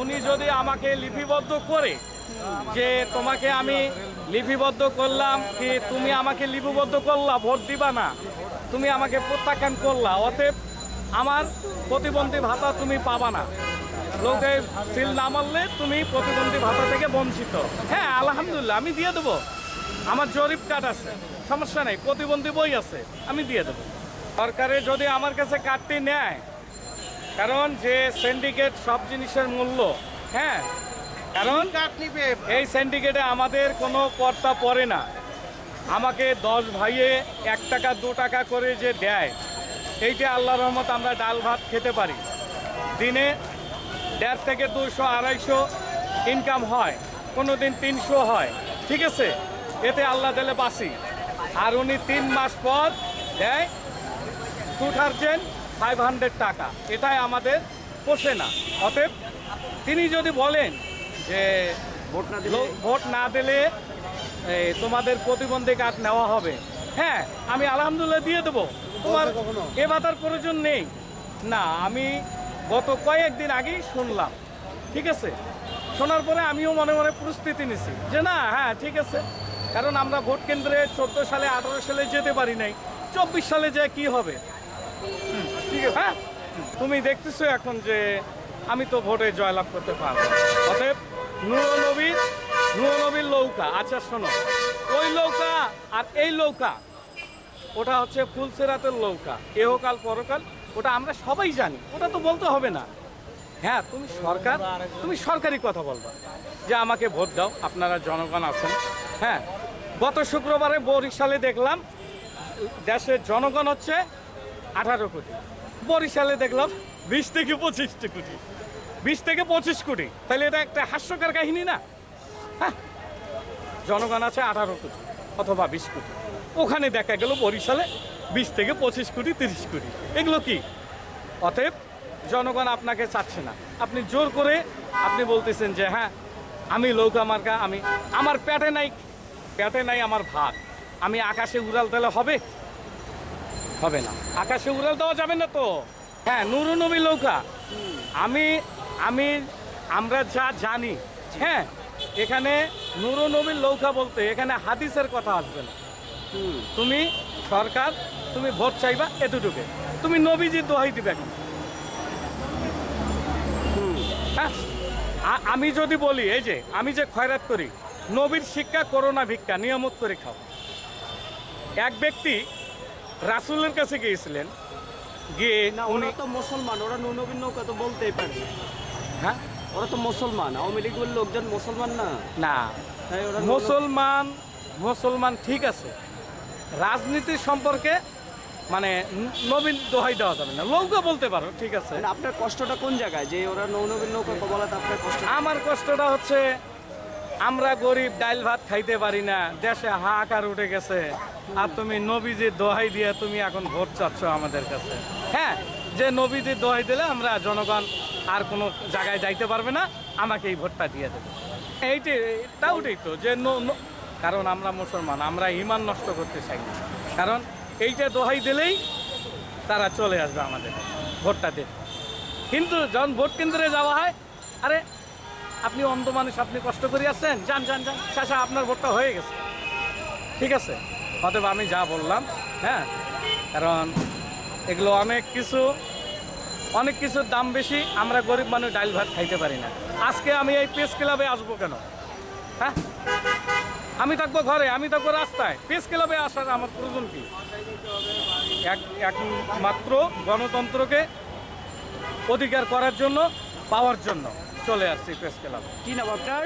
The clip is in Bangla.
উনি যদি আমাকে লিপিবদ্ধ করে যে তোমাকে আমি লিপিবদ্ধ করলাম কি তুমি আমাকে লিপিবদ্ধ করলা, ভোট দিবা না, তুমি আমাকে প্রত্যাখ্যান করলা, অতএব আমার প্রতিবন্ধী ভাতা তুমি পাবা না। লোকে সিল না মারলে তুমি প্রতিবন্ধী ভাতা থেকে বঞ্চিত। হ্যাঁ আলহামদুলিল্লাহ, আমি দিয়ে দেবো। আমার জরিপ কার্ড আছে, সমস্যা নেই, প্রতিবন্ধী বই আছে, আমি দিয়ে দেবো। সরকারে যদি আমার কাছে কার্ডটি নেয় কারণ যে সিন্ডিকেট সব জিনিসের মূল্য হ্যাঁ? কারণ এই সিন্ডিকেটে আমাদের কোনো কর্তা পড়ে না। আমাকে দশ ভাইয়ে এক টাকা দু টাকা করে যে দেয় এইটা আল্লাহ রহমত আমরা ডাল ভাত খেতে পারি। দিনে দেড় থেকে দুশো আড়াইশো ইনকাম হয় কোনো দিন তিনশো হয় ঠিক আছে? এতে আল্লাহ দিলে বাসি আর উনি তিন মাস পর দেয় টু থাউজেন্ড ফাইভ হান্ড্রেড টাকা। এটাই আমাদের পোষে না। অতএব তিনি যদি বলেন যে ভোট না দিলে ভোট না দিলে তোমাদের প্রতিবন্ধী কার্ড নেওয়া হবে। হ্যাঁ আমি আলহামদুলিল্লাহ দিয়ে দেবো। তোমার এ ভাতার প্রয়োজন নেই। না আমি গত কয়েকদিন আগেই শুনলাম। ঠিক আছে? শোনার পরে আমিও মনে মনে প্রস্তুতি নিছি যে না হ্যাঁ ঠিক আছে। কারণ আমরা ভোট কেন্দ্রে চোদ্দ সালে আঠারো সালে যেতে পারি নাই। চব্বিশ সালে যে কি হবে? ঠিক আছে। হ্যাঁ? তুমি দেখতেছো এখন যে আমি তো ভোটে জয়লাভ করতে পারব। অতএব নুরনবীর নুরনবীর নৌকা আচ্ছা শোনো। ওই লৌকা আর এই লৌকা, ওটা হচ্ছে ফুলসেরাতের লৌকা। এহকাল পরকাল ওটা আমরা সবাই জানি। ওটা তো বলতে হবে না। হ্যাঁ তুমি সরকার, তুমি সরকারি কথা বলবা। যে আমাকে ভোট দাও, আপনারা জনগণ আছেন। হ্যাঁ গত শুক্রবারে বরিশালে দেখলাম, দেশের জনগণ হচ্ছে আঠারো কোটি। বরিশালে দেখলাম বিশ থেকে পঁচিশ কোটি। বিশ থেকে পঁচিশ কোটি। তাহলে এটা একটা হাস্যকর কাহিনী না? হ্যাঁ। জনগণ আছে আঠারো কোটি অথবা বিশ কোটি। ওখানে দেখা গেল বরিশালে বিশ থেকে পঁচিশ কোটি, তিরিশ কোটি। এগুলো কি? অতএব জনগণ আপনাকে চাচ্ছে না। আপনি জোর করে আপনি বলতেছেন যে হ্যাঁ আমি লৌকা মার্কা আমি, আমার পেটে নাই পেটে নাই আমার ভাত আমি আকাশে উড়াল দিলে হবে হবে না। আকাশে উড়াল দেওয়া যাবে না তো? হ্যাঁ নুরু নবী লৌকা আমি আমি আমরা যা জানি হ্যাঁ এখানে নুরু নবীর লৌকা বলতে এখানে হাদিসের কথা আসবে না। তুমি সরকার তুমি ভোট চাইবা এতটুকু। তুমি নবীজির দোহাই দিবে এখন। হ্যাঁ আমি যদি বলি এই যে আমি যে খয়রাত করি নবীর শিক্ষা করোনা ভিক্ষা নিয়মত করে খাও। এক ব্যক্তি রাসূলের কাছে গিয়েছিলেন। গিয়ে না উনি তো মুসলমান ওরা নুনবীর নৌকা তো বলতেই পারে। হ্যাঁ? ওরা তো মুসলমান আওয়ামী লীগের লোকজন মুসলমান না। না তাই ওরা মুসলমান মুসলমান ঠিক আছে। রাজনীতি সম্পর্কে মানে নবীন দোহাই দেওয়া যাবে না। লৌকা বলতে পারো ঠিক আছে। মানে আপনার কষ্টটা কোন জায়গায়? যে ওরা নৌনবীর নৌকা বলাতে আপনার কষ্ট আমার কষ্টটা হচ্ছে আমরা গরিব ডাইল ভাত খাইতে পারি না। দেশে হাহাকার উঠে গেছে। আর তুমি নবীজির দোহাই দিয়ে তুমি এখন ভোট চাচ্ছ আমাদের কাছে। হ্যাঁ যে নবীজির দোহাই দিলে আমরা জনগণ আর কোনো জায়গায় যাইতে পারবে না, আমাকে এই ভোটটা দিয়ে দেবে। এইটাই তা ওটাই তো, যে কারণ আমরা মুসলমান, আমরা ইমান নষ্ট করতে চাই না। কারণ এইটা দোহাই দিলেই তারা চলে আসবে আমাদের ভোটটা দিতে কিন্তু যখন ভোট কেন্দ্রে যাওয়া হয়, আরে, আপনি অন্ধ মানুষ, আপনি কষ্ট করে আসছেন, যান যান যান চাষা আপনার ভোটটা হয়ে গেছে। ঠিক আছে? অতএব আমি যা বললাম হ্যাঁ? কারণ এগুলো অনেক কিছু, অনেক কিছুর দাম বেশি, আমরা গরিব মানুষ ডাল ভাত খাইতে পারি না। আজকে আমি এই প্রেস ক্লাবে আসব কেন? হ্যাঁ? আমি থাকব ঘরে, আমি থাকব রাস্তায়। প্রেস ক্লাবে আসার আমার প্রয়োজন কি? এক, একমাত্র গণতন্ত্রকে অধিকার করার জন্য, পাওয়ার জন্য চলে আসছি প্রেস ক্লাবে। কি নাম আপনার?